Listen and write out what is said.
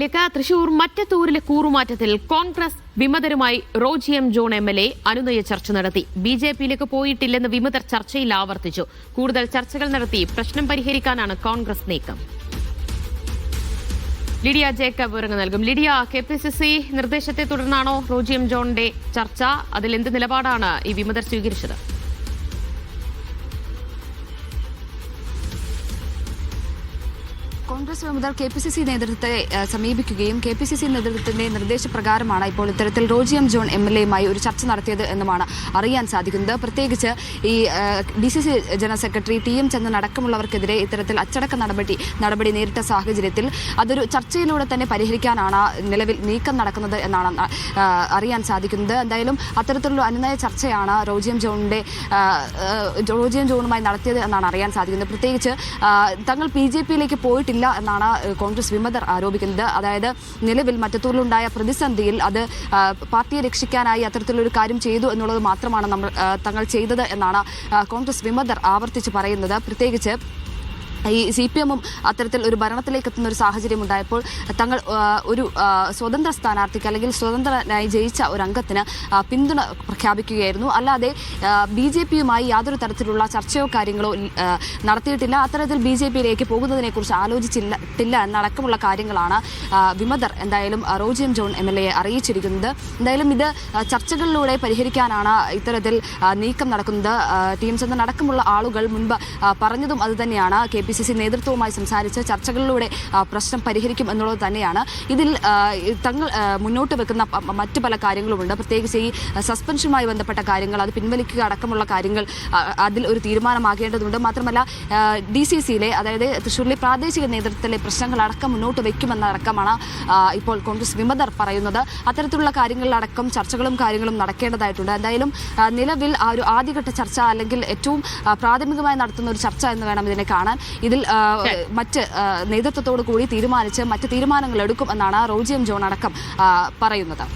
ലേക്ക് തൃശൂർ മറ്റത്തൂരിലെ കൂറുമാറ്റത്തിൽ Congress വിമതരുമായി Roji M John M L A അനുനയ ചർച്ച നടത്തി. ബി ജെ പിയിലേക്ക് പോയിട്ടില്ലെന്ന് വിമതർ ചർച്ചയിൽ ആവർത്തിച്ചു. കൂടുതൽ ചർച്ചകൾ നടത്തി പ്രശ്നം പരിഹരിക്കാനാണ് കോൺഗ്രസ് നീക്കം. ലിഡിയ ജേക്കബ് വിവരങ്ങൾ നൽകും. Lidia K P C C നിർദ്ദേശത്തെ തുടർന്നാണോ റോജി എം ജോണിന്റെ ചർച്ച? അതിൽ എന്ത് നിലപാടാണ് ഈ വിമതർ സ്വീകരിച്ചത്? കോൺഗ്രസ് വിമതർ കെ പി സി സി നേതൃത്വത്തെ സമീപിക്കുകയും കെ പി സി സി നേതൃത്വത്തിന്റെ നിർദ്ദേശപ്രകാരമാണ് ഇപ്പോൾ ഇത്തരത്തിൽ റോജിയം ജോൺ എം എൽ എയുമായി ഒരു ചർച്ച നടത്തിയത് എന്നുമാണ് അറിയാൻ സാധിക്കുന്നത്. പ്രത്യേകിച്ച് ഈ D C C general secretary T M Chandran അടക്കമുള്ളവർക്കെതിരെ ഇത്തരത്തിൽ അച്ചടക്ക നടപടി നടപടി നേരിട്ട സാഹചര്യത്തിൽ അതൊരു ചർച്ചയിലൂടെ തന്നെ പരിഹരിക്കാനാണ് നിലവിൽ നീക്കം നടക്കുന്നത് എന്നാണ് അറിയാൻ സാധിക്കുന്നത്. എന്തായാലും അത്തരത്തിലുള്ള അനുനയ ചർച്ചയാണ് റോജിയം ജോണിന്റെ റോജി എം ജോണുമായി നടത്തിയത് എന്നാണ് അറിയാൻ സാധിക്കുന്നത്. പ്രത്യേകിച്ച് തങ്ങൾ ബി ജെ പിയിലേക്ക് പോയിട്ടില്ല എന്നാണ് കോൺഗ്രസ് വിമതർ ആരോപിക്കുന്നത്. അതായത് നിലവിൽ മറ്റത്തൂരിലുണ്ടായ പ്രതിസന്ധിയിൽ അത് പാർട്ടിയെ രക്ഷിക്കാനായി അത്തരത്തിലൊരു കാര്യം ചെയ്തു എന്നുള്ളത് മാത്രമാണ് നമ്മൾ തങ്ങൾ ചെയ്തത് എന്നാണ് കോൺഗ്രസ് വിമതർ ആവർത്തിച്ച് പറയുന്നത്. പ്രത്യേകിച്ച് ഈ സി പി എമ്മും അത്തരത്തിൽ ഒരു ഭരണത്തിലേക്ക് എത്തുന്ന ഒരു സാഹചര്യം ഉണ്ടായപ്പോൾ തങ്ങൾ ഒരു സ്വതന്ത്ര സ്ഥാനാർത്ഥിക്ക് അല്ലെങ്കിൽ സ്വതന്ത്രനായി ജയിച്ച ഒരു അംഗത്തിന് പിന്തുണ പ്രഖ്യാപിക്കുകയായിരുന്നു. അല്ലാതെ ബി ജെ പിയുമായി യാതൊരു തരത്തിലുള്ള ചർച്ചയോ കാര്യങ്ങളോ നടത്തിയിട്ടില്ല. അത്തരത്തിൽ ബി ജെ പിയിലേക്ക് പോകുന്നതിനെക്കുറിച്ച് ആലോചിച്ചില്ല എന്നടക്കമുള്ള കാര്യങ്ങളാണ് വിമതർ എന്തായാലും റോജിയം ജോൺ എം എൽ എ അറിയിച്ചിരിക്കുന്നത്. എന്തായാലും ഇത് ചർച്ചകളിലൂടെ പരിഹരിക്കാനാണ് ഇത്തരത്തിൽ നീക്കം നടക്കുന്നത്. ടി ചന്ദ്രൻ അടക്കമുള്ള ആളുകൾ മുൻപ് പറഞ്ഞതും അതുതന്നെയാണ് കെ പി സി സി നേതൃത്വവുമായി സംസാരിച്ച് ചർച്ചകളിലൂടെ പ്രശ്നം പരിഹരിക്കും എന്നുള്ളത് തന്നെയാണ്. ഇതിൽ തങ്ങൾ മുന്നോട്ട് വെക്കുന്ന മറ്റു പല കാര്യങ്ങളുമുണ്ട്. പ്രത്യേകിച്ച് ഈ സസ്പെൻഷനുമായി ബന്ധപ്പെട്ട കാര്യങ്ങൾ അത് പിൻവലിക്കുക അടക്കമുള്ള കാര്യങ്ങൾ അതിൽ ഒരു തീരുമാനമാകേണ്ടതുണ്ട്. മാത്രമല്ല ഡി സി സിയിലെ അതായത് തൃശ്ശൂരിലെ പ്രാദേശിക നേതൃത്വത്തിലെ പ്രശ്നങ്ങളടക്കം മുന്നോട്ട് വയ്ക്കുമെന്നടക്കമാണ് ഇപ്പോൾ കോൺഗ്രസ് വിമതർ പറയുന്നത്. അത്തരത്തിലുള്ള കാര്യങ്ങളിലടക്കം ചർച്ചകളും കാര്യങ്ങളും നടക്കേണ്ടതായിട്ടുണ്ട്. എന്തായാലും നിലവിൽ ആ ഒരു ആദ്യഘട്ട ചർച്ച അല്ലെങ്കിൽ ഏറ്റവും പ്രാഥമികമായി നടത്തുന്ന ഒരു ചർച്ച എന്ന് വേണം ഇതിനെ കാണാൻ. ഇതിൽ മറ്റ് നേതൃത്വത്തോടു കൂടി തീരുമാനിച്ച് മറ്റ് തീരുമാനങ്ങൾ എടുക്കും എന്നാണ് റോജിയം ജോൺ അടക്കം പറയുന്നത്.